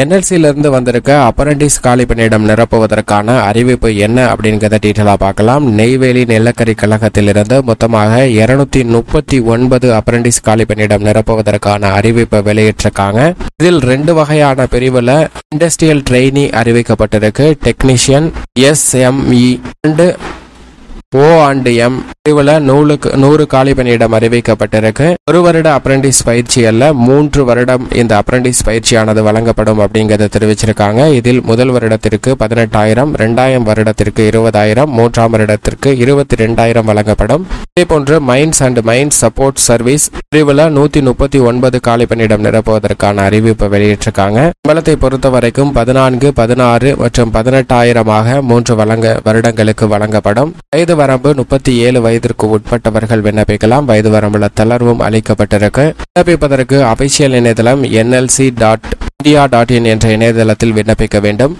என்எல்சியில இருந்து வந்திருக்க அப்பரண்டிஸ் காலி பணியிடம் நிரப்புவதற்கான அறிவிப்பு என்ன அப்படிங்கிறத டீட்டெயிலாக பார்க்கலாம். நெய்வேலி நிலக்கரி கழகத்திலிருந்து மொத்தமாக இருநூத்தி முப்பத்தி ஒன்பது அப்பரண்டிஸ் காலி பணியிடம் நிரப்புவதற்கான அறிவிப்பை வெளியிட்டிருக்காங்க. இதில் ரெண்டு வகையான பிரிவுல industrial trainee அறிவிக்கப்பட்டிருக்கு. Technician SME and O and M பிரிவில் நூலுக்கு நூறு காலி பணியிடம் அறிவிக்கப்பட்டிருக்கு. ஒரு வருட அப்ரண்டிஸ் பயிற்சி அல்ல மூன்று வருடம் இந்த அப்ரண்டிஸ் பயிற்சியானது வழங்கப்படும் அப்படிங்கிறத தெரிவிச்சிருக்காங்க. இதில் முதல் வருடத்திற்கு பதினெட்டாயிரம் இரண்டாயிரம் வருடத்திற்கு இருபதாயிரம் மூன்றாம் வருடத்திற்கு இருபத்தி ரெண்டாயிரம் வழங்கப்படும். இதே போன்று mines and mines support service பிரிவில் நூத்தி முப்பத்தி ஒன்பது காலி பணியிடம் நிரப்புவதற்கான அறிவிப்பு வெளியிட்டிருக்காங்க. சம்பளத்தை பொறுத்த வரைக்கும் பதினான்கு பதினாறு மற்றும் பதினெட்டாயிரமாக மூன்று வழங்க வருடங்களுக்கு வழங்கப்படும். வயது வரம்பு முப்பத்தி ஏழு வயதிற்கு உட்பட்டவர்கள் விண்ணப்பிக்கலாம். வயது வரம்புல தளர்வும் அளிக்கப்பட்டிருக்கு. விண்ணப்பிப்பதற்கு அபிஷியல் இணையதளம் NLC dot India dot in என்ற இணையதளத்தில் விண்ணப்பிக்க வேண்டும்.